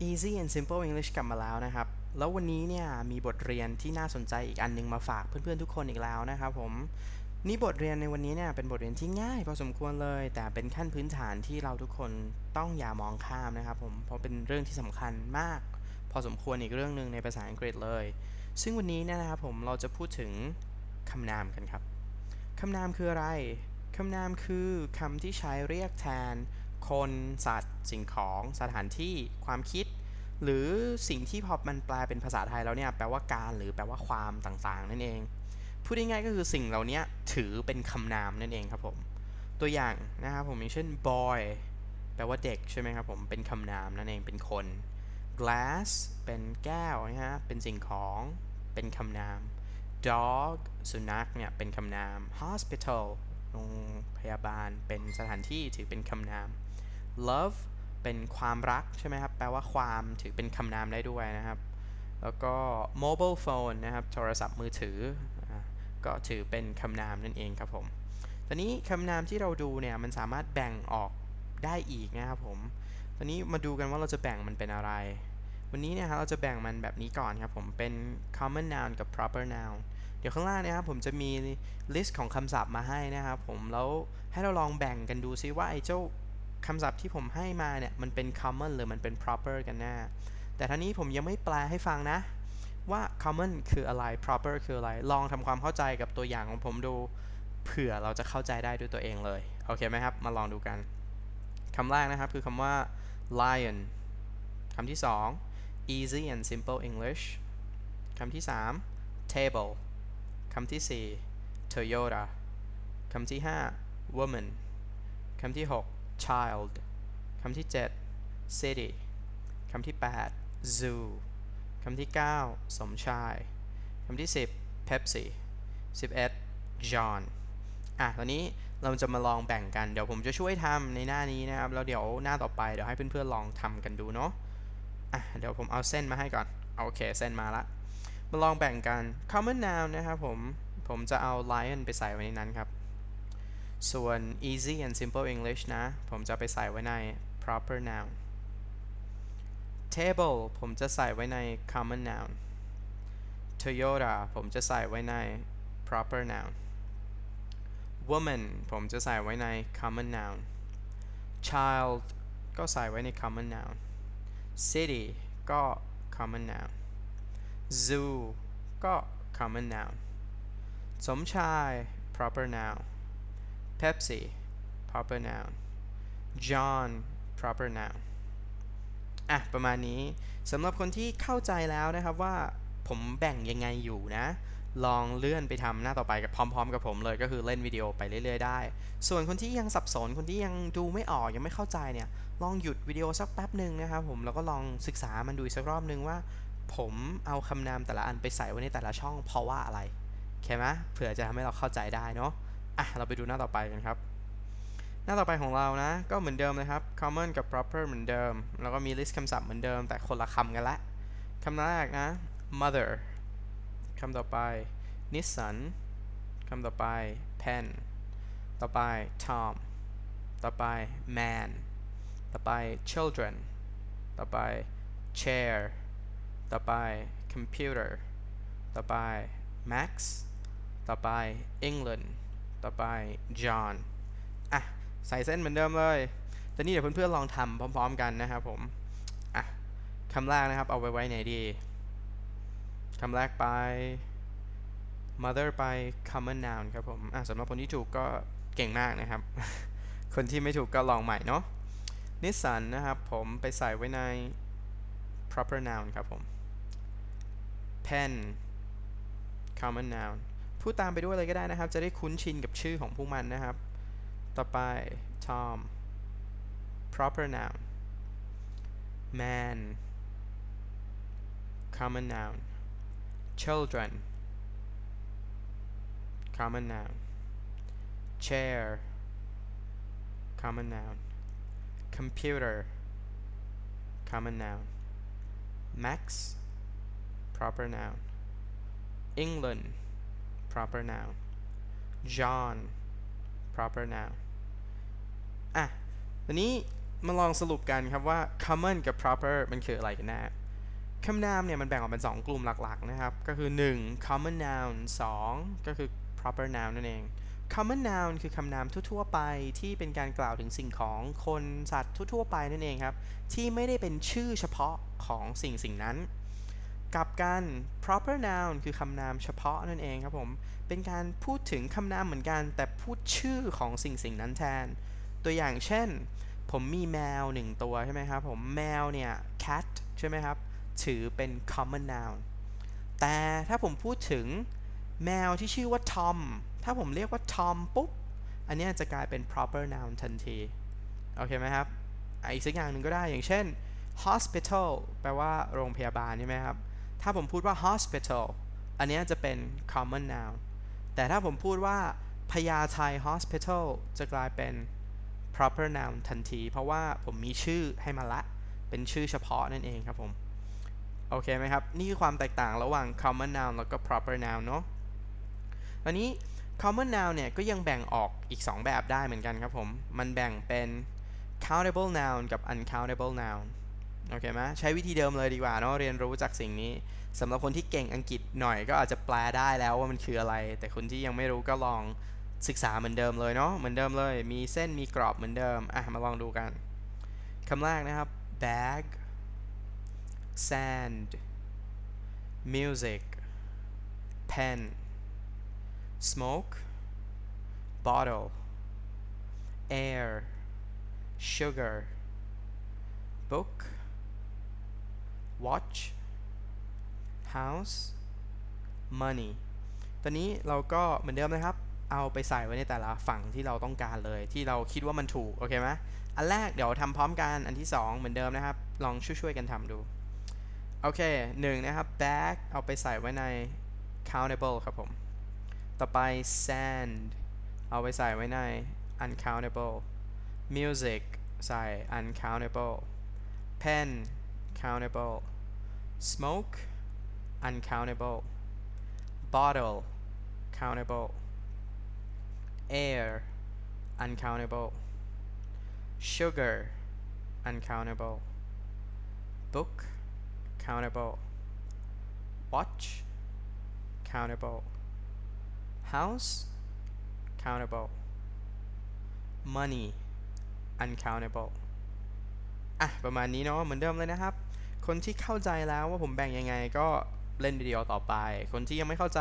Easy and Simple English กลับมาแล้วนะครับ แล้ววันนี้เนี่ยมีบทเรียนที่น่าสนใจอีกอันหนึงมาฝากเพื่อนๆทุกคนอีกแล้วนะครับผม นี่บทเรียนในวันนี้เนี่ยเป็นบทเรียนที่ง่ายพอสมควรเลย แต่เป็นขั้นพื้นฐานที่เราทุกคนต้องอย่ามองข้ามนะครับผม เพราะเป็นเรื่องที่สำคัญมาก พอสมควรอีกเรื่องหนึ่งในภาษาอังกฤษเลย ซึ่งวันนี้เนี่ยนะครับผมเราจะพูดถึงคำนามกันครับ คำนามคืออะไร คำนามคือคำที่ใช้เรียกแทน คน สัตว์ สิ่งของ สถานที่ ความคิด หรือสิ่งที่พอมันแปลเป็นภาษาไทยแล้วเนี่ยแปลว่าการหรือแปลว่าความต่างๆ นั่นเอง พูดง่ายๆก็คือสิ่งเหล่านี้ถือเป็นคำนามนั่นเองครับผม ตัวอย่างนะครับผมอย่างเช่น boy แปลว่าเด็กใช่ไหมครับผมเป็นคำนามนั่นเองเป็นคน glass เป็นแก้วนะฮะเป็นสิ่งของเป็นคำนาม dog สุนัขเนี่ยเป็นคำนาม hospital โรงพยาบาลเป็นสถานที่ถือเป็นคำนาม love เป็นความรักใช่ไหมครับ แปลว่าความถือเป็นคำนามได้ด้วยนะครับ แล้วก็ mobile phone นะครับ โทรศัพท์มือถือ ก็ถือเป็นคำนามนั่นเองครับผม ตอนนี้คำนามที่เราดูเนี่ยมันสามารถแบ่งออกได้อีกนะครับผม ตอนนี้มาดูกันว่าเราจะแบ่งมันเป็นอะไร วันนี้เนี่ยครับเราจะแบ่งมันแบบนี้ก่อนครับผม เป็น common noun กับ proper noun เดี๋ยวข้างล่างนะครับผมจะมี list ของคำศัพท์มาให้นะครับผม แล้วให้เราลองแบ่งกันดูซิว่าไอ้เจ้า คำศัพท์ที่ผมให้มาเนี่ยมันเป็น common หรือมันเป็น proper กันแน่แต่ท่านี้ผมยังไม่แปลให้ฟังนะ ว่า common คืออะไร proper คืออะไร ลองทำความเข้าใจกับตัวอย่างของผมดู เผื่อเราจะเข้าใจได้ด้วยตัวเองเลย โอเคไหมครับ มาลองดูกันคำแรกนะครับคือคำว่า lion คำที่สอง easy and simple English คำที่สาม table คำที่สี่ Toyota คำที่ห้า woman คำที่หก child คำที่เจ็ด city คำที่ 8 zoo คำที่ 9 สมชาย คำที่ 10 Pepsi 11 John อะตอนนี้เราจะมาลองแบ่งกัน เดี๋ยวผมจะช่วยทำในหน้านี้นะครับ แล้วเดี๋ยวหน้าต่อไปเดี๋ยวให้เพื่อนๆลองทำกันดูเนาะอะเดี๋ยวผมเอาเส้นมาให้ก่อน โอเค เส้นมาละ มาลองแบ่งกัน common noun นะครับผม ผมจะเอา lion ไปใส่ไว้ในนั้นครับ ส่วน easy and simple English นะ ผมจะไปใส่ไว้ใน proper noun table ผมจะใส่ไว้ใน common noun Toyota ผมจะใส่ไว้ใน proper noun woman ผมจะใส่ไว้ใน common noun child ก็ใส่ไว้ใน common noun city ก็ common noun zoo ก็ common noun สมชาย proper noun Pepsi proper noun John proper noun อะ ประมาณนี้สำหรับคนที่เข้าใจแล้วนะครับว่าผมแบ่งยังไงอยู่นะ ลองเลื่อนไปทำหน้าต่อไปกับพร้อม ๆ กับผมเลยก็คือเล่นวิดีโอไปเรื่อยๆได้ ส่วนคนที่ยังสับสนคนที่ยังดูไม่ออกยังไม่เข้าใจเนี่ย ลองหยุดวิดีโอสักแป๊บหนึ่งนะครับผมแล้วก็ลองศึกษามันดูสักรอบนึงว่า ผมเอาคำนามแต่ละอันไปใส่ไว้ในแต่ละช่องเพราะว่าอะไรโอเคไหมเผื่อจะทำให้เราเข้าใจได้เนาะ อะเราไปดูหน้าต่อไปกันครับ หน้าต่อไปของเรานะ ก็เหมือนเดิมเลยครับ common กับ proper เหมือนเดิม แล้วก็มี list คำศัพท์เหมือนเดิม แต่คนละคำกันละคำแรกนะ mother คำต่อไป Nissan คำต่อไป pen ต่อไป Tom ต่อไป man ต่อไป children ต่อไป chair ต่อไป computer ต่อไป Max ต่อไป England ต่อไป John อะ ใส่เส้นเหมือนเดิมเลยแต่นี่เดี๋ยวเพื่อนๆลองทำพร้อม ๆ กันนะครับผม อะคำแรกนะครับ เอาไว้ไว้ไหนดีคำแรกไป mother ไป common noun ครับผม อะสำหรับคนที่ถูกก็เก่งมากนะครับ คนที่ไม่ถูกก็ลองใหม่เนาะนิสสันนะครับผมไปใส่ไว้ใน proper noun ครับผม pen common noun พูดตามไปด้วยเลยก็ได้นะครับ จะได้คุ้นชินกับชื่อของพวกมันนะครับ ต่อไป Tom proper noun man common noun children common noun chair common noun computer common noun Max proper noun England proper noun John proper noun อะทีนี้มาลองสรุปกันครับว่า common กับ proper มันคืออะไรกันแน่คำนามเนี่ยมันแบ่งออกเป็น 2 กลุ่มหลักๆนะครับ ก็คือ 1 common noun 2 ก็คือ proper noun นั่นเอง common noun คือคำนามทั่วๆไปที่เป็นการกล่าวถึงสิ่งของคนสัตว์ทั่วๆไปนั่นเองครับ ที่ไม่ได้เป็นชื่อเฉพาะของสิ่งสิ่งนั้น กลับกัน proper noun คือคำนามเฉพาะนั่นเองครับผม เป็นการพูดถึงคำนามเหมือนกัน แต่พูดชื่อของสิ่งสิ่งนั้นแทน ตัวอย่างเช่น ผมมีแมวหนึ่งตัวใช่ไหมครับผม แมวเนี่ย cat ใช่ไหมครับ ถือเป็น common noun แต่ถ้าผมพูดถึงแมวที่ชื่อว่า Tom ถ้าผมเรียกว่า Tom ปุ๊บ อันนี้จะกลายเป็น proper noun ทันที โอเคไหมครับ อีกสักอย่างหนึ่งก็ได้ อย่างเช่น hospital แปลว่าโรงพยาบาลใช่ไหมครับ ถ้าผมพูดว่า hospital อันนี้จะเป็น common noun แต่ถ้าผมพูดว่าพญาไท hospital จะกลายเป็น proper noun ทันที เพราะว่าผมมีชื่อให้มาละ เป็นชื่อเฉพาะนั่นเองครับผม โอเคไหมครับ นี่คือความแตกต่างระหว่าง common noun แล้วก็ proper noun เนอะอันนี้ common noun เนี่ยก็ยังแบ่งออกอีก 2 แบบได้เหมือนกันครับผม มันแบ่งเป็น countable noun กับ uncountable noun โอเคไหมใช้วิธีเดิมเลยดีกว่าเนาะเรียนรู้จากสิ่งนี้สำหรับคนที่เก่งอังกฤษหน่อยก็อาจจะแปลได้แล้วว่ามันคืออะไร แต่คนที่ยังไม่รู้ก็ลองศึกษาเหมือนเดิมเลยเนาะเหมือนเดิมเลย มีเส้นมีกรอบเหมือนเดิมอะมาลองดูกันคำแรกนะครับ bag sand music pen smoke bottle air sugar book watch house money ตอนนี้เราก็เหมือนเดิมนะครับ เอาไปใส่ไว้ในแต่ละฝั่งที่เราต้องการเลย ที่เราคิดว่ามันถูก โอเคไหมอันแรกเดี๋ยวทำพร้อมกัน อันที่สองเหมือนเดิมนะครับ ลองช่วยๆกันทำดู โอเคหนึ่งนะครับ bag เอาไปใส่ไว้ใน countable ครับผม ต่อไป sand เอาไปใส่ไว้ใน uncountable music ใส่ uncountable pen countable smoke uncountable bottle countable air uncountable sugar uncountable book countable watch countable house countable money uncountable อ่ะ ประมาณนี้เนาะ เหมือนเดิมเลยนะครับ คนที่เข้าใจแล้วว่าผมแบ่งยังไงก็เล่นวิดีโอต่อไป คนที่ยังไม่เข้าใจ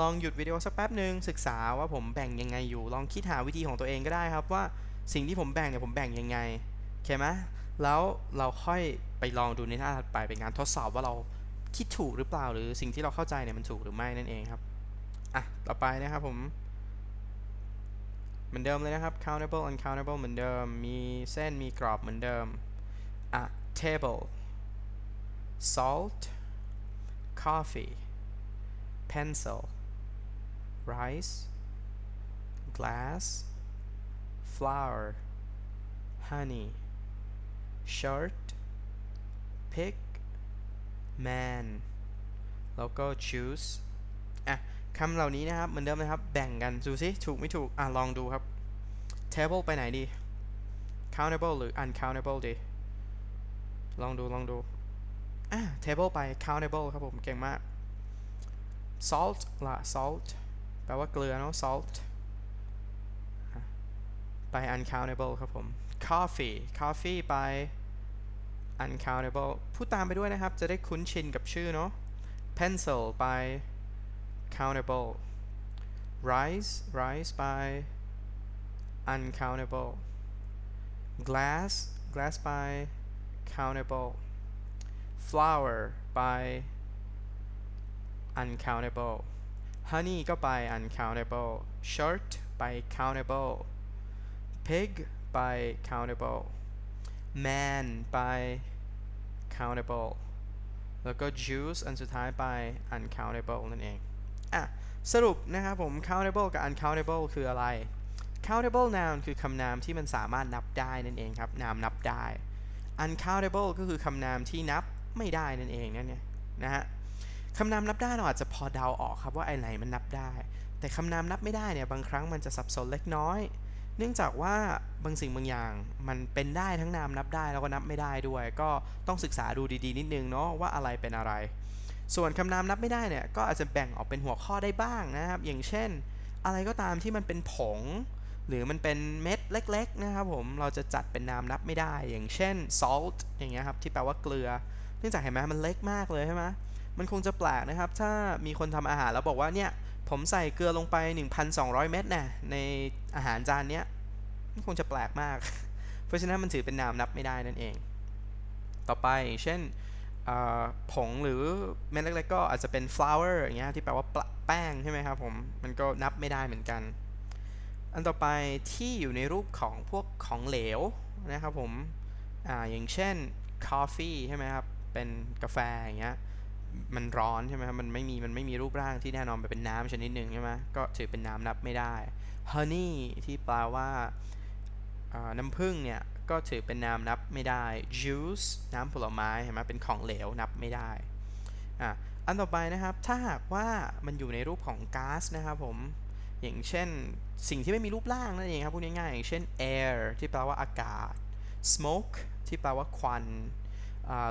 ลองหยุดวิดีโอสักแป๊บหนึ่งศึกษาว่าผมแบ่งยังไงอยู่ ลองคิดหาวิธีของตัวเองก็ได้ครับว่าสิ่งที่ผมแบ่งเนี่ยผมแบ่งยังไงโอเคไหมแล้วเราค่อยไปลองดูในหน้าถัดไปเป็นการทดสอบว่าเราคิดถูกหรือเปล่าหรือสิ่งที่เราเข้าใจเนี่ยมันถูกหรือไม่นั่นเองครับอะต่อไปนะครับผมเหมือนเดิมเลยนะครับ countable uncountable เหมือนเดิม มีเส้นมีกรอบเหมือนเดิมอะ table salt coffee pencil rice glass flour honey shirt pig man แล้วก็ choose อ่ะคำเหล่านี้นะครับ เหมือนเดิมนะครับ แบ่งกันดูสิถูกไม่ถูก อ่ะ ลองดูครับ table ไปไหนดี countable หรือ uncountable ดี ลองดู ลองดู อ่ะ table ไป countable ครับผม เก่งมาก salt ละ salt แปลว่าเกลือเนาะ salt ไป uncountable ครับผม coffee coffee ไป uncountable พูดตามไปด้วยนะครับ จะได้คุ้นชินกับชื่อเนาะ pencil ไป countable rice rice by uncountable glass glass by countable flour by uncountable honey ก็ไป uncountable shirt ไป countable pig ไป countable man ไป countable แล้วก็ juice อันสุดท้ายไป uncountable นั่นเอง อะ สรุปนะครับผม countable กับ uncountable คืออะไร countable noun คือคำนามที่มันสามารถนับได้นั่นเองครับ นามนับได้ uncountable ก็คือคำนามที่นับ ไม่ได้นั่นเองนั่นเนี่ยนะฮะคำนามนับได้เราอาจจะพอเดาออกครับว่าไอไหนมันนับได้ แต่คำนามนับไม่ได้เนี่ยบางครั้งมันจะสับสนเล็กน้อย เนื่องจากว่าบางสิ่งบางอย่างมันเป็นได้ทั้งนามนับได้แล้วก็นับไม่ได้ด้วย ก็ต้องศึกษาดูดีๆ นิดนึงเนาะว่าอะไรเป็นอะไร ส่วนคำนามนับไม่ได้เนี่ยก็อาจจะแบ่งออกเป็นหัวข้อได้บ้างนะครับ อย่างเช่น อะไรก็ตามที่มันเป็นผง หรือมันเป็นเม็ดเล็ก ๆ นะครับผมเราจะจัดเป็นนามนับไม่ได้ อย่างเช่น salt อย่างเงี้ยครับที่แปลว่าเกลือ นื่องจากเห็นไหมมันเล็กมากเลยใช่ไหมมันคงจะแปลกนะครับ ถ้ามีคนทำอาหารแล้วบอกว่าเนี่ยผมใส่เกลือลงไป 1,200 เม็ดนะในอาหารจานเนี้ยมันคงจะแปลกมาก เพราะฉะนั้นมันถือเป็นนามนับไม่ได้นั่นเอง ต่อไปเช่นผงหรือเม็ดเล็กๆก็อาจจะเป็น flour อย่างเงี้ยที่แปลว่าแป้งใช่ไหมครับผมมันก็นับไม่ได้เหมือนกัน อันต่อไปที่อยู่ในรูปของพวกของเหลวนะครับผมออย่างเช่น coffee ใช่ไหมครับ เป็นกาแฟอย่างเงี้ยมันร้อนใช่ไหมครับมันไม่มีมันไม่มีรูปร่างที่แน่นอนไปเป็นน้ำชนิดหนึ่งใช่ไหมก็ถือเป็นน้ำนับไม่ได้ honey ที่แปลว่าน้ำผึ้งเนี่ยก็ถือเป็นน้ำนับไม่ได้ juice น้ำผลไม้เห็นไหมเป็นของเหลวนับไม่ได้อะอันต่อไปนะครับถ้าหากว่ามันอยู่ในรูปของก๊าซนะครับผมอย่างเช่นสิ่งที่ไม่มีรูปร่างนั่นเองครับพูดง่ายๆอย่างเช่น air ที่แปลว่าอากาศ smoke ที่แปลว่าควัน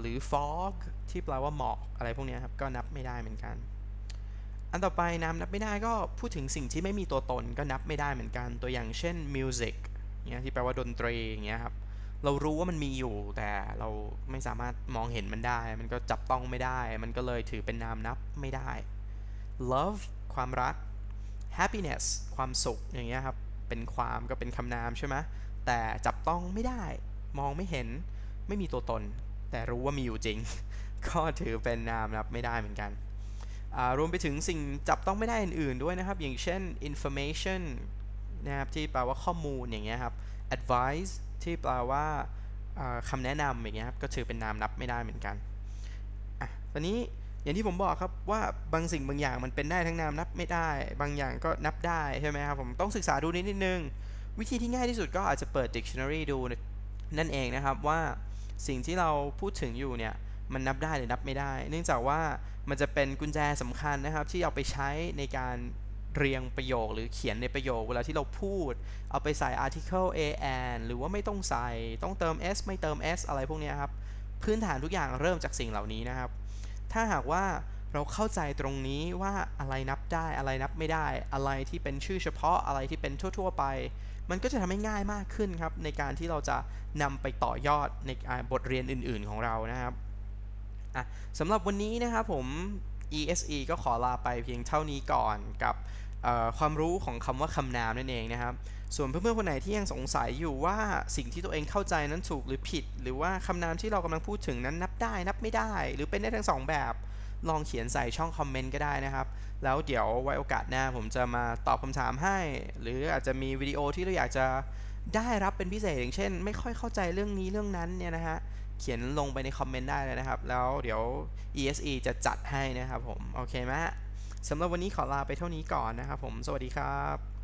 หรือ fog ที่แปลว่าหมอกอะไรพวกนี้ครับ ก็นับไม่ได้เหมือนกัน อันต่อไปนามนับไม่ได้ก็พูดถึงสิ่งที่ไม่มีตัวตนก็นับไม่ได้เหมือนกัน ตัวอย่างเช่น music เนี่ยที่แปลว่าดนตรีอย่างเงี้ยครับ เรารู้ว่ามันมีอยู่แต่เราไม่สามารถมองเห็นมันได้ มันก็จับต้องไม่ได้ มันก็เลยถือเป็นนามนับไม่ได้ love ความรัก happiness ความสุขอย่างเงี้ยครับ เป็นความก็เป็นคำนามใช่ไหมแต่จับต้องไม่ได้ มองไม่เห็น ไม่มีตัวตน แต่รู้ว่ามีอยู่จริง ก็ถือเป็นนามนับไม่ได้เหมือนกันรวมไปถึงสิ่งจับต้องไม่ได้อื่นๆด้วยนะครับ อย่างเช่น information นะครับที่แปลว่าข้อมูลอย่างเงี้ยครับ advice ที่แปลว่าคำแนะนำอย่างเงี้ยครับก็ถือเป็นนามนับไม่ได้เหมือนกันอะตอนนี้อย่างที่ผมบอกครับว่าบางสิ่งบางอย่างมันเป็นได้ทั้งนามนับไม่ได้ บางอย่างก็นับได้ใช่ไหมครับผมต้องศึกษาดูนิดนิดนึง วิธีที่ง่ายที่สุดก็อาจจะเปิด dictionary ดูนั่นเองนะครับว่า สิ่งที่เราพูดถึงอยู่เนี่ยมันนับได้หรือนับไม่ได้ เนื่องจากว่ามันจะเป็นกุญแจสำคัญนะครับ ที่เอาไปใช้ในการเรียงประโยคหรือเขียนในประโยคเวลาที่เราพูด เอาไปใส่ article a and หรือว่าไม่ต้องใส่ต้องเติม s ไม่เติม s อะไรพวกนี้ครับ พื้นฐานทุกอย่างเริ่มจากสิ่งเหล่านี้นะครับ ถ้าหากว่า เราเข้าใจตรงนี้ว่าอะไรนับได้อะไรนับไม่ได้ อะไรที่เป็นชื่อเฉพาะอะไรที่เป็นทั่ว ๆ ไป มันก็จะทำให้ง่ายมากขึ้นครับ ในการที่เราจะนำไปต่อยอดในบทเรียนอื่น ๆ ของเรานะครับสำหรับวันนี้นะครับผม ESE ก็ขอลาไปเพียงเท่านี้ก่อนกับความรู้ของคำว่าคำนามนั่นเองนะครับ ส่วนเพื่อนๆคนไหนที่ยังสงสัยอยู่ว่าสิ่งที่ตัวเองเข้าใจนั้นถูกหรือผิด หรือว่าคำนามที่เรากำลังพูดถึงนั้นนับได้นับไม่ได้ หรือเป็นได้ทั้งสองแบบ ลองเขียนใส่ช่องคอมเมนต์ก็ได้นะครับ แล้วเดี๋ยวไว้โอกาสหน้าผมจะมาตอบคำถามให้ หรืออาจจะมีวิดีโอที่เราอยากจะได้รับเป็นพิเศษอย่างเช่น ไม่ค่อยเข้าใจเรื่องนี้เรื่องนั้นเนี่ยนะฮะเขียนลงไปในคอมเมนต์ได้เลยนะครับ แล้วเดี๋ยว ESE จะจัดให้นะครับผม โอเคไหมสำหรับวันนี้ขอลาไปเท่านี้ก่อนนะครับผม สวัสดีครับ